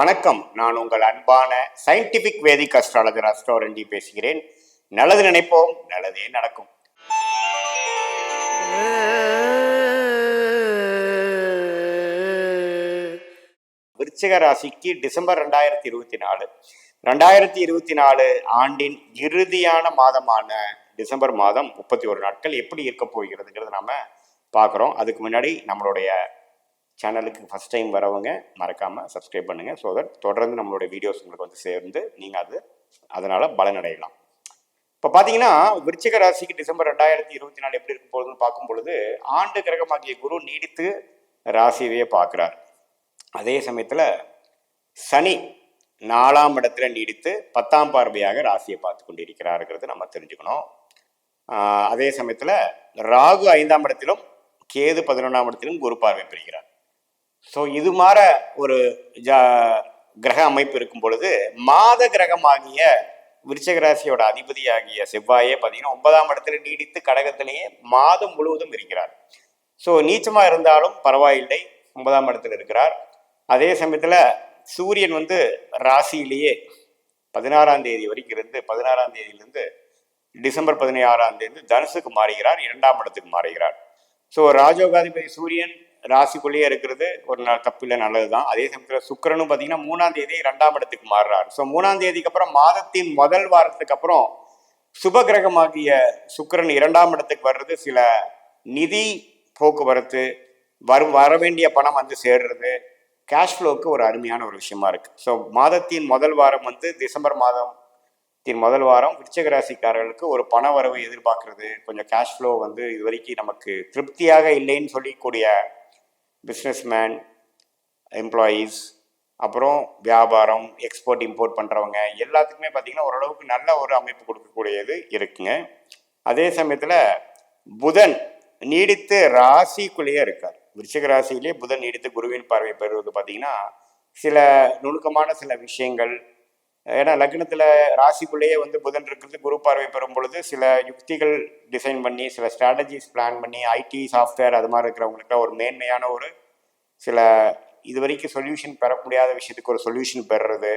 வணக்கம். நான் உங்கள் அன்பான சயின்டிபிக் வேதிக் அஸ்ட்ராலஜர் அஸ்ட்ரோரண்டி பேசுகிறேன். நல்லது நினைப்போம் நல்லதே நடக்கும். விருச்சிக ராசிக்கு டிசம்பர் ரெண்டாயிரத்தி இருபத்தி நாலு. ரெண்டாயிரத்தி இருபத்தி நாலு ஆண்டின் இறுதியான மாதமான டிசம்பர் மாதம் முப்பத்தி ஒரு நாட்கள் எப்படி இருக்க போகிறதுங்கிறத நாம பார்க்குறோம். அதுக்கு முன்னாடி நம்மளுடைய சேனலுக்கு ஃபஸ்ட் டைம் வரவங்க மறக்காமல் சப்ஸ்கிரைப் பண்ணுங்கள் ஸோ தட் தொடர்ந்து நம்மளுடைய வீடியோஸ் உங்களுக்கு வந்து சேர்ந்து நீங்கள் அது அதனால் பலனடையலாம். இப்போ பார்த்தீங்கன்னா விருச்சிக ராசிக்கு டிசம்பர் ரெண்டாயிரத்தி இருபத்தி நாலு எப்படி இருக்கும் போகுதுன்னு பார்க்கும் பொழுது ஆண்டு கிரகமாகிய குரு நீடித்து ராசியவே பார்க்குறார். அதே சமயத்தில் சனி நாலாம் இடத்துல நீடித்து பத்தாம் பார்வையாக ராசியை பார்த்து கொண்டிருக்கிறாருங்கிறது நம்ம தெரிஞ்சுக்கணும். அதே சமயத்தில் ராகு ஐந்தாம் இடத்திலும் கேது பதினொன்றாம் இடத்திலும் குரு பார்வை பெறுகிறார். ஸோ இது மாற ஒரு ஜா கிரக அமைப்பு இருக்கும் பொழுது மாத கிரகமாகிய விருச்சகராசியோட அதிபதியாகிய செவ்வாயே பார்த்தீங்கன்னா ஒன்பதாம் இடத்துல நீடித்து கடகத்திலேயே மாதம் முழுவதும் இருக்கிறார். ஸோ நீச்சமாக இருந்தாலும் பரவாயில்லை ஒன்பதாம் இடத்துல இருக்கிறார். அதே சமயத்தில் சூரியன் வந்து ராசியிலேயே பதினாறாம் தேதி வரைக்கும் இருந்து பதினாறாம் தேதியிலிருந்து டிசம்பர் பதினாறாம் தேதி தனுசுக்கு மாறுகிறார் இரண்டாம் இடத்துக்கு மாறுகிறார். ஸோ ராஜோகாதிபதி சூரியன் ராசிக்குள்ளேயே இருக்கிறது ஒரு நாள் தப்பில்லை நல்லது தான் அதே சமயத்தில் சுக்கரனும் பார்த்தீங்கன்னா மூணாம் தேதி ரெண்டாம் இடத்துக்கு மாறுறார். ஸோ மூணாம் தேதிக்கு அப்புறம் மாதத்தின் முதல் வாரத்துக்கு அப்புறம் சுப கிரகமாகிய சுக்கிரன் இரண்டாம் இடத்துக்கு வர்றது சில நிதி போக்குவரத்து வரும் வர வேண்டிய பணம் வந்து சேர்றது கேஷ் ஃப்ளோக்கு ஒரு அருமையான ஒரு விஷயமா இருக்கு. ஸோ மாதத்தின் முதல் வாரம் வந்து டிசம்பர் மாதத்தின் முதல் வாரம் விருச்சக ராசிக்காரர்களுக்கு ஒரு பண வரவு எதிர்பார்க்கறது. கொஞ்சம் கேஷ் ஃப்ளோ வந்து இது வரைக்கும் நமக்கு திருப்தியாக இல்லைன்னு சொல்லக்கூடிய பிஸ்னஸ்மேன் எம்ப்ளாயீஸ் அப்புறம் வியாபாரம் எக்ஸ்போர்ட் இம்போர்ட் பண்ணுறவங்க எல்லாத்துக்குமே பார்த்திங்கன்னா ஓரளவுக்கு நல்ல ஒரு அமைப்பு கொடுக்கக்கூடியது இருக்குங்க. அதே சமயத்தில் புதன் நீடித்து ராசிக்குள்ளேயே இருக்கார். விருச்சிக ராசியிலே புதன் நீடித்து குருவின் பார்வை பெறுவது பார்த்திங்கன்னா சில நுணுக்கமான சில விஷயங்கள் ஏன்னா லக்னத்தில் ராசிக்குள்ளேயே வந்து புதன் இருக்கிறது குரு பார்வை பெறும் பொழுது சில யுக்திகள் டிசைன் பண்ணி சில ஸ்ட்ராட்டஜிஸ் பிளான் பண்ணி ஐடி சாஃப்ட்வேர் அது மாதிரி இருக்கிறவங்களுக்கு ஒரு மேன்மையான ஒரு சில இது வரைக்கும் சொல்யூஷன் பெற முடியாத விஷயத்துக்கு ஒரு சொல்யூஷன் பெறுறது.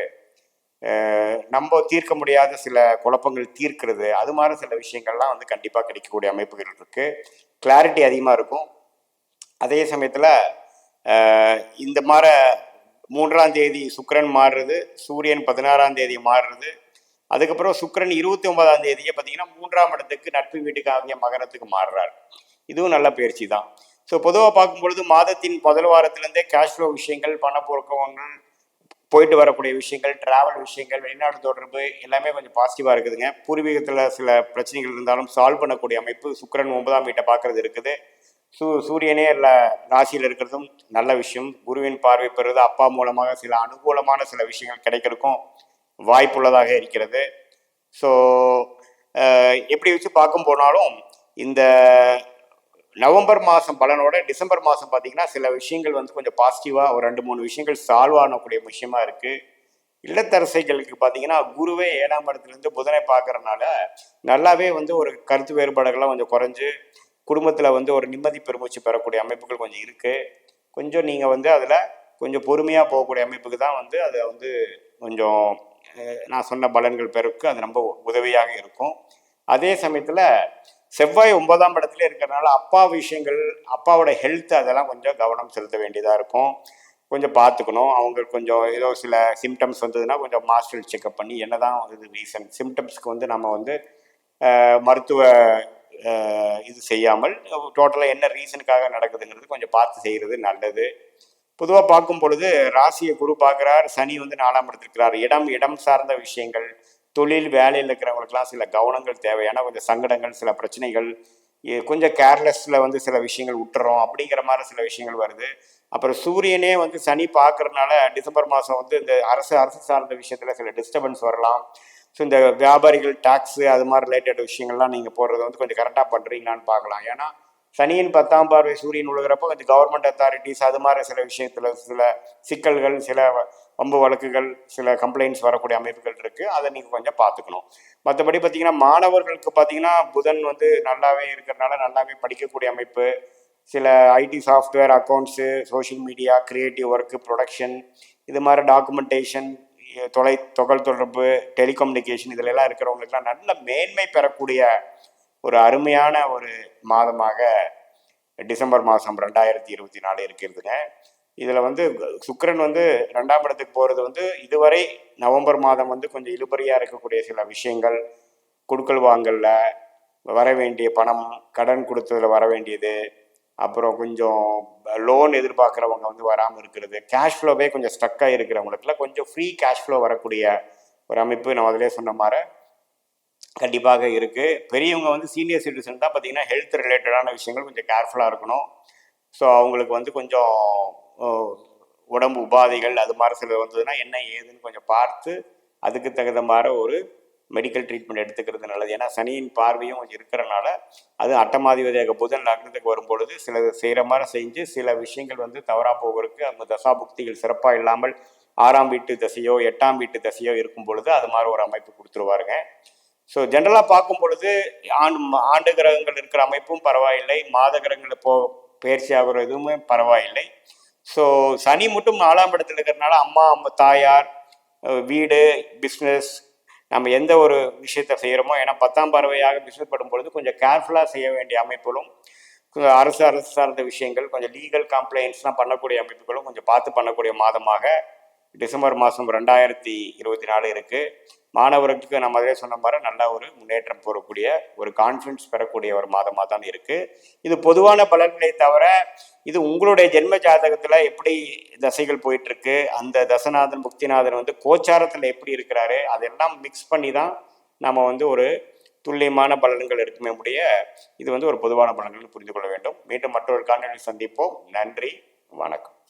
நம்ம தீர்க்க முடியாத சில குழப்பங்கள் தீர்க்கிறது. அது மாதிரி சில விஷயங்கள்லாம் வந்து கண்டிப்பாக கிடைக்கக்கூடிய அமைப்புகள் இருக்குது கிளாரிட்டி அதிகமாக இருக்கும். அதே சமயத்தில் இந்த மாதிரி மூன்றாம் தேதி சுக்கிரன் மாறுறது சூரியன் பதினாறாம் தேதி மாறுறது. அதுக்கப்புறம் சுக்கரன் இருபத்தி ஒன்பதாம் தேதியை பார்த்தீங்கன்னா மூன்றாம் இடத்துக்கு நட்பு வீட்டுக்கு ஆகிய மகனத்துக்கு மாறுறார். இதுவும் நல்ல பயிற்சி தான். ஸோ பொதுவாக பார்க்கும்பொழுது மாதத்தின் முதல் வாரத்திலேருந்தே கேஷ் ஃப்ளோ விஷயங்கள் பணப்பொருக்கவங்கள் போயிட்டு வரக்கூடிய விஷயங்கள் டிராவல் விஷயங்கள் வெளிநாடு தொடர்பு எல்லாமே கொஞ்சம் பாசிட்டிவாக இருக்குதுங்க. பூர்வீகத்தில் சில பிரச்சனைகள் இருந்தாலும் சால்வ் பண்ணக்கூடிய அமைப்பு சுக்கிரன் ஒன்பதாம் வீட்டை பார்க்குறது இருக்குது. சூ சூரியனே இல்லை ராசியில் இருக்கிறதும் நல்ல விஷயம். குருவின் பார்வை பெறுவது அப்பா மூலமாக சில அனுகூலமான சில விஷயங்கள் கிடைக்கிறதுக்கும் வாய்ப்புள்ளதாக இருக்கிறது. ஸோ எப்படி வச்சு பார்க்கும் போனாலும் இந்த நவம்பர் மாதம் பலனோட டிசம்பர் மாதம் பார்த்தீங்கன்னா சில விஷயங்கள் வந்து கொஞ்சம் பாசிட்டிவாக ஒரு ரெண்டு மூணு விஷயங்கள் சால்வ் ஆகக்கூடிய விஷயமா இருக்குது இல்லத்தரசைகளுக்கு பார்த்தீங்கன்னா குருவே ஏழாம் இடத்துலேருந்து புதனை பார்க்குறனால நல்லாவே வந்து ஒரு கருத்து வேறுபாடுகள்லாம் கொஞ்சம் குறைஞ்சு குடும்பத்தில் வந்து ஒரு நிம்மதி பெருமூச்சு பெறக்கூடிய அமைப்புகள் கொஞ்சம் இருக்குது கொஞ்சம் நீங்கள் வந்து அதில் கொஞ்சம் பொறுமையாக போகக்கூடிய அமைப்புக்கு தான் வந்து அதை வந்து கொஞ்சம் நான் சொன்ன பலன்கள் பெருக்கு அது ரொம்ப உதவியாக இருக்கும். அதே சமயத்தில் செவ்வாய் ஒன்பதாம் இடத்துல இருக்கிறனால அப்பா விஷயங்கள் அப்பாவோட ஹெல்த் அதெல்லாம் கொஞ்சம் கவனம் செலுத்த வேண்டியதாக இருக்கும். கொஞ்சம் பார்த்துக்கணும். அவங்க கொஞ்சம் ஏதோ சில சிம்டம்ஸ் வந்ததுன்னா கொஞ்சம் மாஸ்டர் செக்அப் பண்ணி என்ன தான் வந்து ரீசன் சிம்டம்ஸ்க்கு வந்து நம்ம வந்து மருத்துவ இது செய்யாமல் டோட்டலாக என்ன ரீசனுக்காக நடக்குதுங்கிறது கொஞ்சம் பார்த்து செய்கிறது நல்லது. பொதுவாக பார்க்கும் பொழுது ராசியை குரு பார்க்குறார் சனி வந்து நாலாம் இடத்திருக்கிறார் இடம் இடம் சார்ந்த விஷயங்கள் தொழில் வேலையில் இருக்கிறவங்களுக்குலாம் சில கவனங்கள் தேவையான கொஞ்சம் சங்கடங்கள் சில பிரச்சனைகள் கொஞ்சம் கேர்லெஸ்ல வந்து சில விஷயங்கள் விட்டுறோம் அப்படிங்கிற மாதிரி சில விஷயங்கள் வருது. அப்புறம் சூரியனே வந்து சனி பார்க்கறதுனால டிசம்பர் மாதம் வந்து இந்த அரசு அரசு சார்ந்த விஷயத்தில் சில டிஸ்டர்பன்ஸ் வரலாம். ஸோ இந்த வியாபாரிகள் டேக்ஸு அது மாதிரி ரிலேட்டட் விஷயங்கள்லாம் நீங்கள் போடுறது வந்து கொஞ்சம் கரெக்டாக பண்ணுறீங்களான்னு பார்க்கலாம். ஏன்னா சனியின் பத்தாம் பார்வை சூரியன் உழுகிறப்போ கொஞ்சம் கவர்மெண்ட் அத்தாரிட்டிஸ் அது மாதிரி சில விஷயத்தில் சில சிக்கல்கள் சில வம்பு வழக்குகள் சில கம்ப்ளைண்ட்ஸ் வரக்கூடிய அமைப்புகள் இருக்குது அதை நீங்கள் கொஞ்சம் பார்த்துக்கணும். மற்றபடி பார்த்தீங்கன்னா மாணவர்களுக்கு பார்த்தீங்கன்னா புதன் வந்து நல்லாவே இருக்கிறனால நல்லாவே படிக்கக்கூடிய அமைப்பு. சில IT software accounts social media creative work production இது மாதிரி டாக்குமெண்டேஷன் தொலை தொகல் தொடர்பு டெலிகம்யூனிகேஷன் இதிலெல்லாம் இருக்கிறவங்களுக்குலாம் நல்ல மேன்மை பெறக்கூடிய ஒரு அருமையான ஒரு மாதமாக டிசம்பர் மாதம் ரெண்டாயிரத்தி இருபத்தி நாலு இருக்கிறதுங்க. இதில் வந்து சுக்கரன் வந்து ரெண்டாம் இடத்துக்கு போகிறது வந்து இதுவரை நவம்பர் மாதம் வந்து கொஞ்சம் இழுபறியாக இருக்கக்கூடிய சில விஷயங்கள். கொடுக்கல் வாங்கலில் வர வேண்டிய பணம் கடன் கொடுத்ததில் வர வேண்டியது அப்புறம் கொஞ்சம் லோன் எதிர்பார்க்குறவங்க வந்து வராமல் இருக்கிறது. கேஷ் ஃப்ளோவே கொஞ்சம் ஸ்டக்காக இருக்கிறவங்களுக்குலாம் கொஞ்சம் ஃப்ரீ கேஷ் ஃப்ளோ வரக்கூடிய ஒரு அமைப்பு நான் அதிலே சொன்ன மாதிரி கண்டிப்பாக இருக்குது பெரியவங்க வந்து சீனியர் சிட்டிசன் தான் பார்த்தீங்கன்னா ஹெல்த் ரிலேட்டடான விஷயங்கள் கொஞ்சம் கேர்ஃபுல்லாக இருக்கணும். ஸோ அவங்களுக்கு வந்து கொஞ்சம் உடம்பு உபாதைகள் அது மாதிரி சில வந்ததுன்னா என்ன ஏதுன்னு கொஞ்சம் பார்த்து அதுக்கு தகுந்த மாதிரி ஒரு மெடிக்கல் ட்ரீட்மெண்ட் எடுத்துக்கிறது நல்லது. ஏன்னா சனியின் பார்வையும் இருக்கிறனால அது அட்டமாதிபதியாக புதன் லக்னத்துக்கு வரும்பொழுது சில செய்கிற மாதிரி செஞ்சு சில விஷயங்கள் வந்து தவறாக போகிறதுக்கு அந்த தசாபுக்திகள் சிறப்பாக இல்லாமல் ஆறாம் வீட்டு தசையோ எட்டாம் வீட்டு தசையோ இருக்கும் பொழுது அது மாதிரி ஒரு அமைப்பு கொடுத்துருவாருங்க. ஸோ ஜென்ரலாக பார்க்கும் பொழுது ஆண்டு ஆண்டு கிரகங்கள் இருக்கிற அமைப்பும் பரவாயில்லை. மாத கிரகங்கள் இப்போ பயிற்சி ஆகிற எதுவுமே பரவாயில்லை. ஸோ சனி மட்டும் நாலாம் இடத்துல இருக்கிறதுனால அம்மா அம்மா தாயார் வீடு பிஸ்னஸ் நம்ம எந்த ஒரு விஷயத்தை செய்கிறோமோ ஏன்னா பத்தாம் பறவையாக பிஸ்னஸ் படும் பொழுது கொஞ்சம் கேர்ஃபுல்லாக செய்ய வேண்டிய அமைப்புகளும் கொஞ்சம் அரசு அரசு சார்ந்த விஷயங்கள் கொஞ்சம் லீகல் கம்ப்ளைண்ட்ஸ்லாம் பண்ணக்கூடிய அமைப்புகளும் கொஞ்சம் பார்த்து பண்ணக்கூடிய மாதமாக டிசம்பர் மாதம் ரெண்டாயிரத்தி இருபத்தி நாலு இருக்குது மாணவர்களுக்கு நம்ம அதிலே சொன்ன மாதிரி நல்ல ஒரு முன்னேற்றம் பெறக்கூடிய ஒரு கான்ஃபிடன்ஸ் பெறக்கூடிய ஒரு மாதமாக தான் இருக்குது இது பொதுவான பலன்களை தவிர இது உங்களுடைய ஜென்ம ஜாதகத்தில் எப்படி தசைகள் போயிட்டுருக்கு அந்த தசநாதன் புக்திநாதன் வந்து கோச்சாரத்தில் எப்படி இருக்கிறாரு அதெல்லாம் மிக்ஸ் பண்ணி தான் நம்ம வந்து ஒரு துல்லியமான பலன்கள் இருக்குமே முடிய இது வந்து ஒரு பொதுவான பலன்கள் புரிந்து கொள்ள வேண்டும். மீண்டும் மற்றொரு காணொலி சந்திப்போம். நன்றி வணக்கம்.